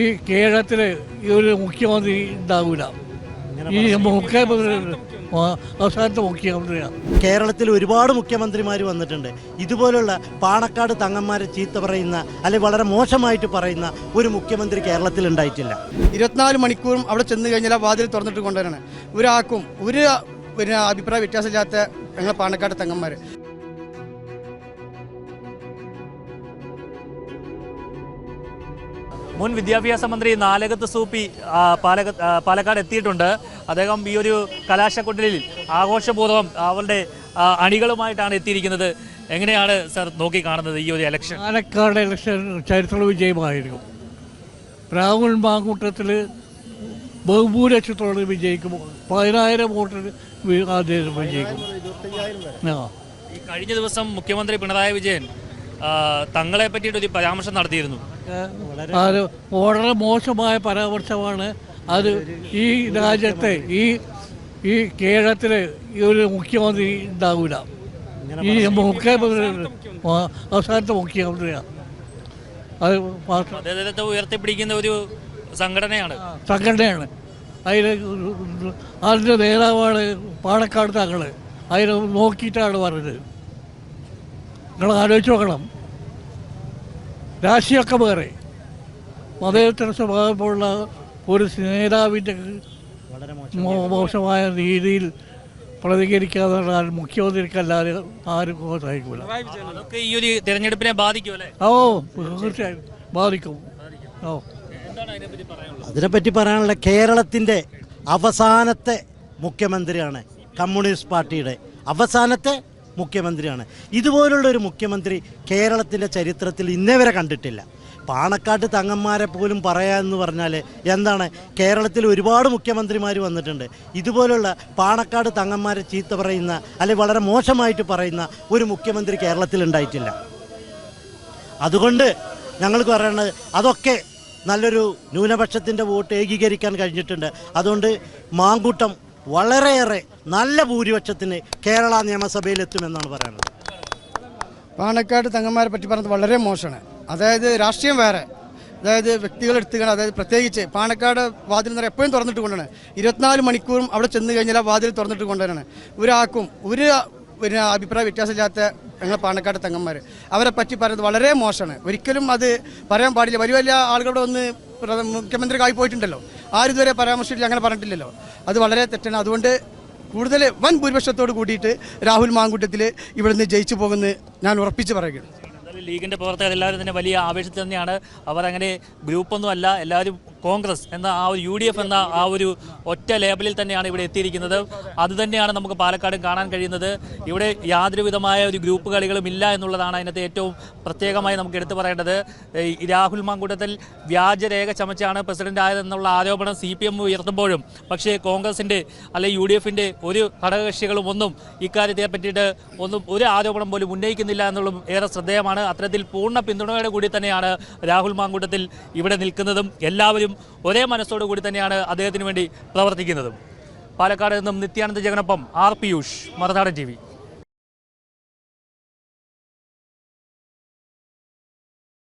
ഈ കേരളത്തിൽ ഈ ഒരു മുഖ്യമന്ത്രി ഉണ്ടാവില്ല ഈ മുഖ്യമന്ത്രി അവസാനത്തെ മുഖ്യമന്ത്രിയാണ് കേരളത്തിൽ ഒരുപാട് മുഖ്യമന്ത്രിമാർ വന്നിട്ടുണ്ട്. ഇതുപോലുള്ള പാണക്കാട് തങ്ങന്മാരെ ചീത്ത പറയുന്ന അല്ലെങ്കിൽ വളരെ മോശമായിട്ട് പറയുന്ന ഒരു മുഖ്യമന്ത്രി കേരളത്തിൽ ഉണ്ടായിട്ടില്ല. ഇരുപത്തിനാല് മണിക്കൂറും അവിടെ ചെന്ന് കഴിഞ്ഞാൽ വാതിൽ തുറന്നിട്ട് കൊണ്ടുവരണേ ഒരാൾക്കും ഒരു പിന്നെ അഭിപ്രായ വ്യത്യാസമില്ലാത്ത ഞങ്ങൾ പാണക്കാട് തങ്ങന്മാർ മുൻ വിദ്യാഭ്യാസ മന്ത്രി നാലകത്ത് സൂപ്പി പാലക പാലക്കാട് എത്തിയിട്ടുണ്ട്. അദ്ദേഹം ഈ ഒരു കലാശക്കൊട്ടിലിൽ ആഘോഷപൂർവം അവരുടെ അണികളുമായിട്ടാണ് എത്തിയിരിക്കുന്നത്. എങ്ങനെയാണ് സർ നോക്കി കാണുന്നത് ഈ ഒരു ഇലക്ഷൻ പാലക്കാട് ഇലക്ഷൻ ചരിത്ര വിജയമായിരിക്കും രാഹുൽ മാങ്കൂട്ടത്തിൽ ബഹുഭൂരിപക്ഷത്തോടെ വിജയിക്കും പതിനായിരം വോട്ടിന് വി- അദ്ദേഹം വിജയിക്കും ആ. കഴിഞ്ഞ ദിവസം മുഖ്യമന്ത്രി പിണറായി വിജയൻ തങ്ങളെ പറ്റിയിട്ട് ഒരു പരാമർശം നടത്തിയിരുന്നു. അത് വളരെ മോശമായ പരാമർശമാണ് അത് ഈ രാജ്യത്തെ ഈ ഈ കേരളത്തിലെ ഈ ഒരു മുഖ്യമന്ത്രി ഉണ്ടാവില്ല ഈ മുഖ്യമന്ത്രി അവസാനത്തെ മുഖ്യമന്ത്രിയാണ് അത് അദ്ദേഹത്തെ ഉയർത്തിപ്പിടിക്കുന്ന ഒരു സംഘടനയാണ്. സംഘടനയാണ്. അതിന് അതിന്റെ നേതാവാണ് പാണക്കാട് താങ്കൾ അതിനെ നോക്കിയിട്ടാണ് പറഞ്ഞത്. നിങ്ങൾ ആലോചിച്ച് നോക്കണം. രാശിയൊക്കെ വേറെ. മതേതര സ്വഭാവമുള്ള ഒരു നേതാവിന്റെ മോശമായ രീതിയിൽ പ്രതികരിക്കാതെ മുഖ്യമന്ത്രിക്കല്ലാതെ ആരും സഹായിക്കൂല അതൊക്കെ ഈ ഒരു തിരഞ്ഞെടുപ്പിനെ ബാധിക്കും ഓ തീർച്ചയായും ബാധിക്കും. ഓ. എന്താണ് അതിനെപ്പറ്റി പറയാനുള്ളത്? അതിനെപ്പറ്റി പറയാനുള്ള കേരളത്തിന്റെ അവസാനത്തെ മുഖ്യമന്ത്രിയാണ് കമ്മ്യൂണിസ്റ്റ് പാർട്ടിയുടെ അവസാനത്തെ മുഖ്യമന്ത്രിയാണ്. ഇതുപോലുള്ള ഒരു മുഖ്യമന്ത്രി കേരളത്തിന്റെ ചരിത്രത്തിൽ ഇന്നേ വരെ കണ്ടിട്ടില്ല. പാണക്കാട്ട് തങ്ങന്മാരെ പോലും പറയാമെന്ന് പറഞ്ഞാൽ എന്താണ് കേരളത്തിൽ ഒരുപാട് മുഖ്യമന്ത്രിമാർ വന്നിട്ടുണ്ട്. ഇതുപോലുള്ള പാണക്കാട് തങ്ങന്മാരെ ചീത്ത പറയുന്ന അല്ലെങ്കിൽ വളരെ മോശമായിട്ട് പറയുന്ന ഒരു മുഖ്യമന്ത്രി കേരളത്തിൽ ഉണ്ടായിട്ടില്ല. അതുകൊണ്ട് ഞങ്ങൾ പറയുന്നത് അതൊക്കെ നല്ലൊരു ന്യൂനപക്ഷത്തിന്റെ വോട്ട് ഏകീകരിക്കാൻ കഴിഞ്ഞിട്ടുണ്ട്. അതുകൊണ്ട് മാങ്കൂട്ടം വളരെയേറെ നല്ല ഭൂരിപക്ഷത്തിന് കേരള നിയമസഭയിലെത്തുമെന്നാണ് പറയുന്നത്. പാണക്കാട് തങ്ങന്മാരെ പറ്റി പറഞ്ഞത് വളരെ മോശമാണ്. അതായത് രാഷ്ട്രീയം വേറെ. അതായത് വ്യക്തികൾ എടുത്തുകൊണ്ട് അതായത് പ്രത്യേകിച്ച് പാണക്കാട് വാതിൽ എന്ന് എപ്പോഴും തുറന്നിട്ട് കൊണ്ടാണ് ഇരുപത്തിനാല് മണിക്കൂറും അവിടെ ചെന്ന് കഴിഞ്ഞാൽ ആ വാതിൽ തുറന്നിട്ട് കൊണ്ടുവരാണ്. ഒരാൾക്കും ഒരു പിന്നെ അഭിപ്രായ വ്യത്യാസമില്ലാത്ത ഞങ്ങൾ പാണക്കാട് തങ്ങന്മാർ അവരെ പറ്റി പറയുന്നത് വളരെ മോശമാണ്. ഒരിക്കലും അത് പറയാൻ പാടില്ല. വലിയ വലിയ ആളുകളുടെ ഒന്ന് മുഖ്യമന്ത്രിക്കായി പോയിട്ടുണ്ടല്ലോ. ആരും ഇതുവരെ പരാമർശിച്ചില്ല അങ്ങനെ പറഞ്ഞിട്ടില്ലല്ലോ. അത് വളരെ തെറ്റാണ്. അതുകൊണ്ട് കൂടുതൽ വൻ ഭൂരിപക്ഷത്തോട് കൂടിയിട്ട് രാഹുൽ മാങ്കൂട്ടത്തിൽ ഇവിടുന്ന് ജയിച്ചു പോകുമെന്ന് ഞാൻ ഉറപ്പിച്ച് പറയുകയാണ്. ലീഗിന്റെ പ്രവർത്തകർ എല്ലാവരും തന്നെ വലിയ ആവേശത്തിൽ തന്നെയാണ്. അവർ അങ്ങനെ ഗ്രൂപ്പൊന്നും അല്ല എല്ലാവരും കോൺഗ്രസ് എന്ന ആ ഒരു യു ഡി എഫ് എന്ന ആ ഒരു ഒറ്റ ലേബലിൽ തന്നെയാണ് ഇവിടെ എത്തിയിരിക്കുന്നത്. അത് തന്നെയാണ് നമുക്ക് പാലക്കാട് കാണാൻ കഴിയുന്നത്. ഇവിടെ യാതൊരുവിധമായ ഒരു ഗ്രൂപ്പ് കളികളും ഇല്ല എന്നുള്ളതാണ് അതിനകത്ത് ഏറ്റവും പ്രത്യേകമായി നമുക്ക് എടുത്തു പറയേണ്ടത്. രാഹുൽ മാങ്കൂട്ടത്തിൽ വ്യാജരേഖ ചമച്ചാണ് പ്രസിഡന്റ് ആയതെന്നുള്ള ആരോപണം സി പി എം ഉയർത്തുമ്പോഴും പക്ഷേ കോൺഗ്രസിന്റെ അല്ലെങ്കിൽ യു ഡി എഫിന്റെ ഒരു ഘടകകക്ഷികളും ഒന്നും ഇക്കാര്യത്തെ പറ്റിയിട്ട് ഒന്നും ഒരു ആരോപണം പോലും ഉന്നയിക്കുന്നില്ല എന്നുള്ളതും ഏറെ ശ്രദ്ധേയമാണ്. അത്തരത്തിൽ പൂർണ പിന്തുണയോടെ കൂടി തന്നെയാണ് രാഹുൽ മാങ്കൂട്ടത്തിൽ ഇവിടെ നിൽക്കുന്നതും. എല്ലാവരും ഒരേ മനസ്സോടു കൂടി തന്നെയാണ് അദ്ദേഹത്തിന് വേണ്ടി പ്രവർത്തിക്കുന്നതും. പാലക്കാട് നിന്നും നിത്യാനന്ദ ജഗനൊപ്പം ആർ പിയൂഷ് മറുനാടൻ ടി